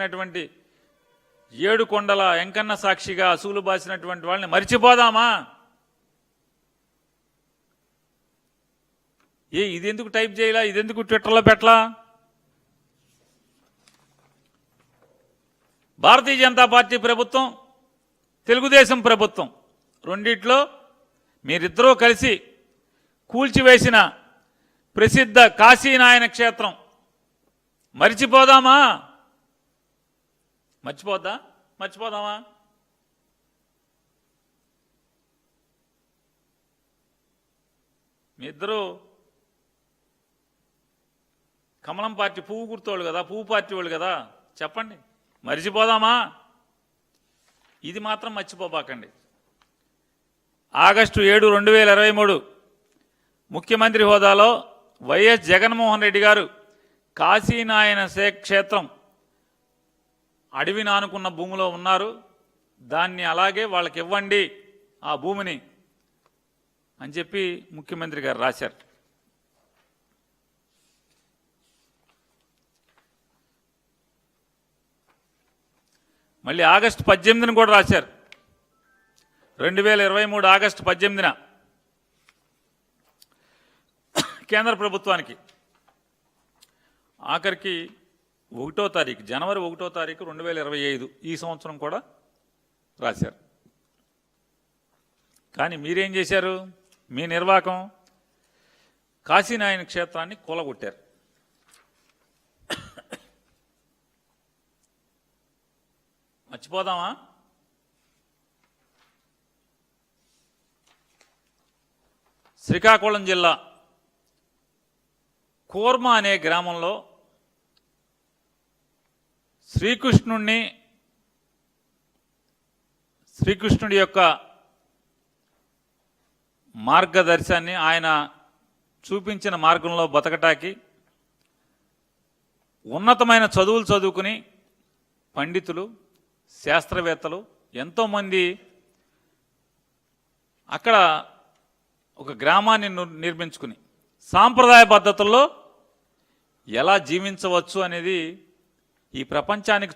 అయినటువంటి ఏడు కొండల ఎంకన్న సాక్షిగా అసూలు బాసినటువంటి వాళ్ళని మర్చిపోదామా? ఏ ఇది టైప్ చేయలా? ఇదెందుకు ట్విట్టర్లో పెట్టలా? భారతీయ జనతా పార్టీ ప్రభుత్వం తెలుగుదేశం ప్రభుత్వం రెండిట్లో మీరిద్దరూ కలిసి కూల్చివేసిన ప్రసిద్ధ కాశీనాయన క్షేత్రం. మరిచిపోదామా? మర్చిపోద్దా? మర్చిపోదామా? మీ ఇద్దరు కమలం పార్టీ పువ్వు గుర్తోళ్ళు కదా పువ్వు పార్టీ వాళ్ళు కదా? చెప్పండి. మరిచిపోదామా? ఇది మాత్రం మర్చిపోబాకండి. ఆగస్టు ఏడు రెండు వేల ఇరవై మూడు ముఖ్యమంత్రి హోదాలో వైఎస్ జగన్మోహన్ రెడ్డి గారు కాశీనాయన క్షేత్రం అడవి నానుకున్న భూమిలో ఉన్నారు. దాన్ని అలాగే వాళ్ళకి ఇవ్వండి ఆ భూమిని అని చెప్పి ముఖ్యమంత్రి గారు రాశారు. మళ్ళీ ఆగస్టు పద్దెనిమిదిని కూడా రాశారు. రెండు వేల ఇరవై మూడు ఆగస్టు పద్దెనిమిదిన కేంద్ర ప్రభుత్వానికి ఆఖరికి ఒకటో తారీఖు జనవరి ఒకటో తారీఖు రెండు వేల ఇరవై ఐదు ఈ సంవత్సరం కూడా రాశారు. కానీ మీరేం చేశారు? మీ నిర్వాహకం కాశీనాయన క్షేత్రాన్ని కూలగొట్టారు. మర్చిపోదామా? శ్రీకాకుళం జిల్లా కూర్మ అనే గ్రామంలో శ్రీకృష్ణుణ్ణి శ్రీకృష్ణుడి యొక్క మార్గదర్శాన్ని ఆయన చూపించిన మార్గంలో బతకటానికి ఉన్నతమైన చదువులు చదువుకుని పండితులు శాస్త్రవేత్తలు ఎంతోమంది అక్కడ ఒక గ్రామాన్ని నిర్మించుకుని సాంప్రదాయ పద్ధతుల్లో ఎలా జీవించవచ్చు అనేది ఈ ప్రపంచానికి